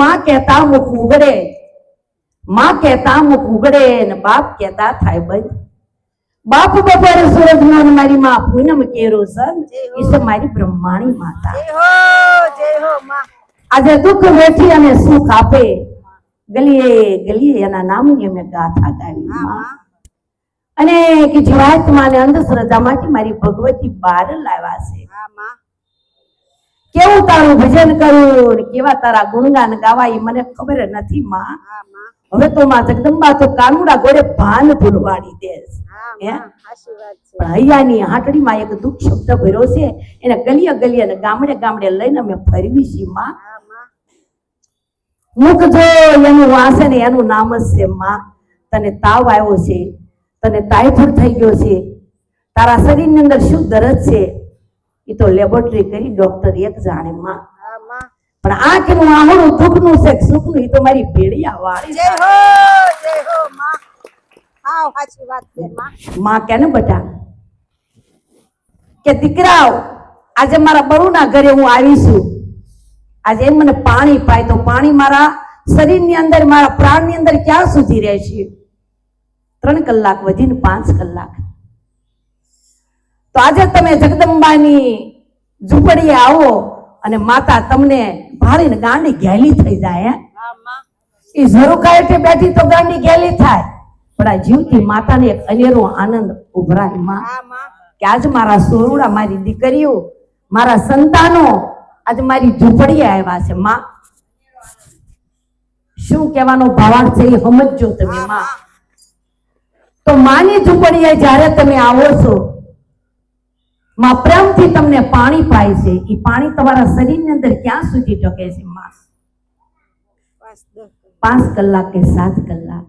માં કહેતા મુખ ઉગડે. માં કહેતા મુખ ઉગડે ને બાપ કહેતા થાય બંધ. બાપ બપોરે સૂરજમાં મારી માં પૂનમ કેરો સન. ઈ મારી બ્રહ્માણી માતા. જય હો જય હો માં. આજે દુઃખ વેઠી અને સુખ આપે. ગલીએ ગલીએ એના નામની અમે ગાથા ગાવી અને કે જીવાત્માને અંધશ્રદ્ધામાંથી મારી ભગવતી બહાર લાવ્યા છે. કેવું તારું ભજન કરું કેવા તારા ગુણગાન ગાવા એ મને ખબર નથી માં. હવે તો માં જગદંબા તો કાનુડા ગોળે ભાન ભૂલવાડી દે પણ હૈયાની હાટડીમાં એક દુઃખ શબ્દ ભર્યો છે એને ગલીએ ગલીએ ને ગામડે ગામડે લઈને અમે ફરવી છીએ માં. મુખ જો એનું વાસે ને એનું નામ જ છે માં. તને તાવ આવ્યો છે તને ટાઈફોઈડ થઈ ગયો છે તારા શરીરની અંદર શું દરદ છે એ તો લેબોરેટરી કરી ડોક્ટર એક જાણે માં. હા માં. પણ આંખનું આહણું દુઃખનું છે કે સુખનું એ તો મારી ભેડિયા વાળી જય હો જય હો માં. હા સાચી વાત છે માં. માં કે ને બેટા કે દીકરાઓ આજે મારા બરુના ઘરે હું આવી છું. આજે એમ મને પાણી પાય તો પાણી મારા શરીરની અંદર મારા પ્રાણની અંદર ક્યાં સુધી રહેશે ત્રણ કલાક વધીને પાંચ કલાક. તો આજે તમે જગદંબાની ઝૂંપડીએ આવો અને માતા તમને ભાળીને ગાંડી ઘેલી થઈ જાય એ ઝરૂકા હેઠે બેઠી તો ગાંડી ઘેલી થાય. પણ આ જીવતી માતાને એક અનેરો આનંદ ઉભરાયમાં. કે આજ મારા સોરુડા મારી દીકરીઓ મારા સંતાનો આજ મારી ઝૂંપડીએ આવ્યા છે માં. શું કહેવાનો ભાવાર્થ છે એ સમજજો તમે માં. તો માની ઝૂંપડીએ જ્યારે તમે આવો છો માં પ્રેમથી તમને પાણી પાય છે. એ પાણી તમારા શરીરની અંદર ક્યાં સુધી ટકે છે? માસ. પાંચ કલાક કે સાત કલાક?